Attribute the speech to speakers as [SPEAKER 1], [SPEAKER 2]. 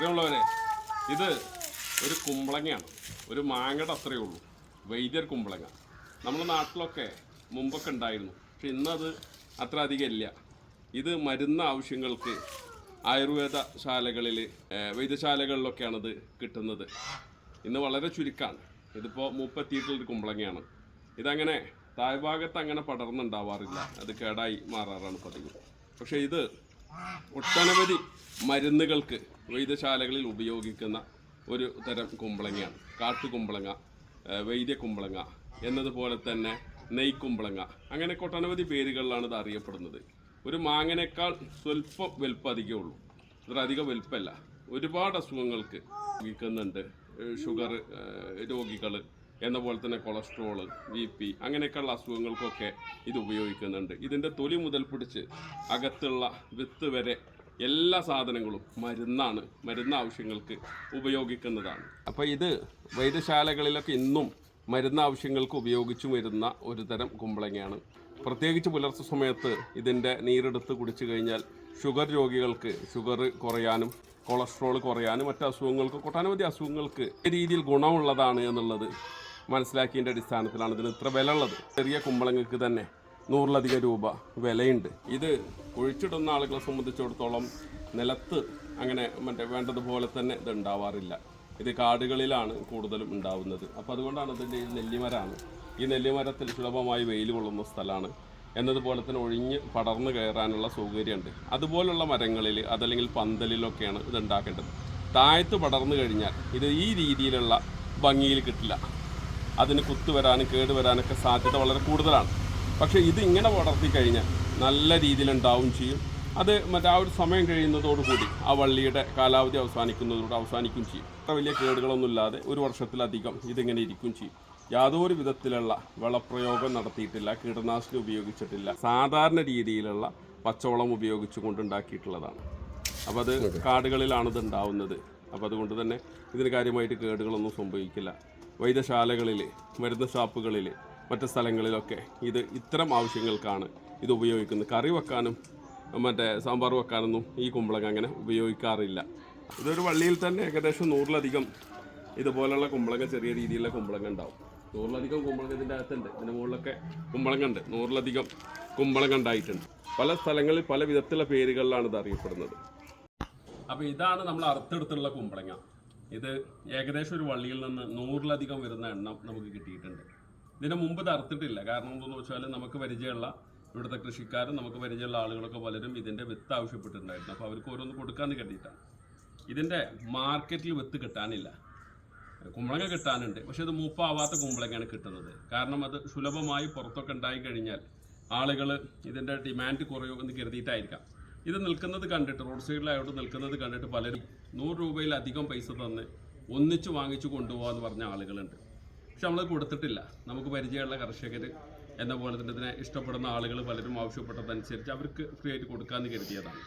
[SPEAKER 1] പ്രിയമുള്ളവരെ ഇത് ഒരു കുമ്പളങ്ങയാണ്. ഒരു മാങ്ങയുടെ അത്രയേ ഉള്ളൂ. വൈദ്യർ കുമ്പളങ്ങ. നമ്മുടെ നാട്ടിലൊക്കെ മുമ്പൊക്കെ ഉണ്ടായിരുന്നു. പക്ഷെ ഇന്നത് അത്ര അധികം ഇല്ല. ഇത് മരുന്ന് ആവശ്യങ്ങൾക്ക് ആയുർവേദ ശാലകളിൽ വൈദ്യശാലകളിലൊക്കെയാണത് കിട്ടുന്നത്. ഇന്ന് വളരെ ചുരുക്കമാണ് ഇതിപ്പോൾ മുപ്പത്തിയിട്ടുള്ളൊരു കുമ്പളങ്ങയാണ്. ഇതങ്ങനെ താഴ്ഭാഗത്ത് അങ്ങനെ പടർന്നുണ്ടാവാറില്ല. അത് കേടായി മാറാറാണ് പതിവ്. പക്ഷേ ഇത് ഒട്ടനവധി മരുന്നുകൾക്ക് വൈദ്യശാലകളിൽ ഉപയോഗിക്കുന്ന ഒരു തരം കുമ്പളങ്ങയാണ്. കാട്ടുകുമ്പളങ്ങ വൈദ്യ കുമ്പളങ്ങ എന്നതുപോലെ തന്നെ നെയ്ക്കുമ്പളങ്ങ അങ്ങനെ ഒട്ടനവധി പേരുകളിലാണ് ഇത് അറിയപ്പെടുന്നത്. ഒരു മാങ്ങനേക്കാൾ സ്വല്പം വലുപ്പം അധികമേ ഉള്ളൂ. ഇത്ര വലുപ്പമല്ല. ഒരുപാട് അസുഖങ്ങൾക്ക് ഉപയോഗിക്കുന്നുണ്ട് ഷുഗർ രോഗികൾ എന്ന പോലെ തന്നെ കൊളസ്ട്രോൾ ബി പി അങ്ങനെയൊക്കെയുള്ള അസുഖങ്ങൾക്കൊക്കെ ഇത് ഉപയോഗിക്കുന്നുണ്ട്. ഇതിന്റെ തൊലി മുതൽ പിടിച്ച് അകത്തുള്ള വിത്ത് വരെ എല്ലാ സാധനങ്ങളും മരുന്നാണ് മരുന്ന് ആവശ്യങ്ങൾക്ക് ഉപയോഗിക്കുന്നതാണ്. അപ്പോൾ ഇത് വൈദ്യശാലകളിലൊക്കെ ഇന്നും മരുന്ന് ആവശ്യങ്ങൾക്ക് ഉപയോഗിച്ചു വരുന്ന ഒരു തരം കുമ്പളങ്ങയാണ്. പ്രത്യേകിച്ച് പുലർച്ചെ സമയത്ത് ഇതിന്റെ നീരെടുത്ത് കുടിച്ചു കഴിഞ്ഞാൽ ഷുഗർ രോഗികൾക്ക് ഷുഗർ കുറയാനും കൊളസ്ട്രോൾ കുറയാനും മറ്റ് അസുഖങ്ങൾക്ക് ഒട്ടനവധി അസുഖങ്ങൾക്ക് രീതിയിൽ ഗുണമുള്ളതാണ് എന്നുള്ളത് മനസ്സിലാക്കിയതിന്റെ അടിസ്ഥാനത്തിലാണ് ഇതിന് ഇത്ര വില ഉള്ളത് ചെറിയ കുമ്പളങ്ങൾക്ക് തന്നെ നൂറിലധികം രൂപ വിലയുണ്ട്. ഇത് ഒഴിച്ചിടുന്ന ആളുകളെ സംബന്ധിച്ചിടത്തോളം നിലത്ത് അങ്ങനെ മറ്റേ വേണ്ടതുപോലെ തന്നെ ഇത് ഉണ്ടാവാറില്ല. ഇത് കാടുകളിലാണ് കൂടുതലും ഉണ്ടാവുന്നത്. അപ്പോൾ അതുകൊണ്ടാണ് ഇതിന്റെ ഈ നെല്ലിമരാണ്. ഈ നെല്ലിമരത്തിൽ സുലഭമായി വെയിൽ കൊള്ളുന്ന സ്ഥലമാണ്. എന്നതുപോലെ തന്നെ ഒഴിഞ്ഞ് പടർന്നു കയറാനുള്ള സൗകര്യമുണ്ട്. അതുപോലുള്ള മരങ്ങളിൽ അതല്ലെങ്കിൽ പന്തലിലൊക്കെയാണ് ഇത് ഉണ്ടാക്കേണ്ടത്. താഴത്ത് പടർന്നു കഴിഞ്ഞാൽ ഇത് ഈ രീതിയിലുള്ള ഭംഗിയിൽ കിട്ടില്ല. അതിന് കുത്തുവരാനും കേടുവരാനൊക്കെ സാധ്യത വളരെ കൂടുതലാണ്. പക്ഷേ ഇത് ഇങ്ങനെ വളർത്തി കഴിഞ്ഞാൽ നല്ല രീതിയിൽ ഉണ്ടാവും ചെയ്യും. അത് മറ്റേ ആ ഒരു സമയം കഴിയുന്നതോടുകൂടി ആ വള്ളിയുടെ കാലാവധി അവസാനിക്കുന്നതോട് അവസാനിക്കും ചെയ്യും. അത്ര വലിയ കേടുകളൊന്നുമില്ലാതെ ഒരു വർഷത്തിലധികം ഇതിങ്ങനെ ഇരിക്കും ചെയ്യും. യാതൊരു വിധത്തിലുള്ള വളപ്രയോഗം നടത്തിയിട്ടില്ല കീടനാശിനി ഉപയോഗിച്ചിട്ടില്ല. സാധാരണ രീതിയിലുള്ള പച്ചവളം ഉപയോഗിച്ചു കൊണ്ടുണ്ടാക്കിയിട്ടുള്ളതാണ് അപ്പോൾ അത് കാടുകളിലാണ് ഇത് ഉണ്ടാവുന്നത് അപ്പോൾ അതുകൊണ്ട് തന്നെ ഇതിന് കാര്യമായിട്ട് കേടുകളൊന്നും സംഭവിക്കില്ല. വൈദ്യശാലകളിൽ മരുന്ന് ഷാപ്പുകളിൽ മറ്റ് സ്ഥലങ്ങളിലൊക്കെ ഇത് ഇത്തരം ആവശ്യങ്ങൾക്കാണ് ഇത് ഉപയോഗിക്കുന്നത്. കറി വെക്കാനും മറ്റേ സാമ്പാർ വെക്കാനൊന്നും ഈ കുമ്പളങ്ങ അങ്ങനെ ഉപയോഗിക്കാറില്ല. ഇതൊരു വള്ളിയിൽ തന്നെ ഏകദേശം നൂറിലധികം ഇതുപോലുള്ള കുമ്പളങ്ങ ചെറിയ രീതിയിലുള്ള കുമ്പളങ്ങ ഉണ്ടാവും. നൂറിലധികം കുമ്പളങ്ങ ഇതിന്റെ അകത്തുണ്ട്. ഇതിന്റെ മുകളിലൊക്കെ കുമ്പളങ്ങ ഉണ്ട്. നൂറിലധികം കുമ്പളങ്ങ ഉണ്ടായിട്ടുണ്ട്. പല സ്ഥലങ്ങളിൽ പല വിധത്തിലുള്ള പേരുകളിലാണ് ഇത് അറിയപ്പെടുന്നത്. അപ്പോൾ ഇതാണ് നമ്മൾ അറുത്തെടുത്തുള്ള കുമ്പളങ്ങ. ഇത് ഏകദേശം ഒരു വള്ളിയിൽ നിന്ന് നൂറിലധികം വരുന്ന എണ്ണം നമുക്ക് കിട്ടിയിട്ടുണ്ട്. ഇതിന് മുമ്പ് തറുത്തിട്ടില്ല. കാരണം എന്താണെന്ന് വെച്ചാൽ നമുക്ക് പരിചയമുള്ള ഇവിടുത്തെ കൃഷിക്കാരും നമുക്ക് പരിചയമുള്ള ആളുകളൊക്കെ പലരും ഇതിന്റെ വിത്ത് ആവശ്യപ്പെട്ടിട്ടുണ്ടായിരുന്നു. അപ്പോൾ അവർക്ക് ഓരോന്ന് കൊടുക്കാമെന്ന് കരുതിയിട്ടാണ്. ഇതിന്റെ മാർക്കറ്റിൽ വിത്ത് കിട്ടാനില്ല. കുമ്പളങ്ങ കിട്ടാനുണ്ട്. പക്ഷെ ഇത് മൂപ്പാവാത്ത കുമ്പളങ്ങയാണ് കിട്ടുന്നത്. കാരണം അത് സുലഭമായി പുറത്തൊക്കെ ഉണ്ടായി കഴിഞ്ഞാൽ ആളുകൾ ഇതിന്റെ ഡിമാൻഡ് കുറയുമെന്ന് കരുതിയിട്ടായിരിക്കാം. ഇത് നിൽക്കുന്നത് കണ്ടിട്ട് റോഡ് സൈഡിലായോട്ട് നിൽക്കുന്നത് കണ്ടിട്ട് പലരും നൂറ് രൂപയിലധികം പൈസ തന്ന് ഒന്നിച്ച് വാങ്ങിച്ചു കൊണ്ടുപോകാമെന്ന് പറഞ്ഞ ആളുകളുണ്ട്. പക്ഷെ നമ്മൾ കൊടുത്തിട്ടില്ല. നമുക്ക് പരിചയമുള്ള കർഷകർ എന്ന പോലെ തന്നെ ഇതിനെ ഇഷ്ടപ്പെടുന്ന ആളുകൾ പലരും ആവശ്യപ്പെട്ടതനുസരിച്ച് അവർക്ക് ഫ്രീ ആയിട്ട് കൊടുക്കാമെന്ന് കരുതിയതാണ്.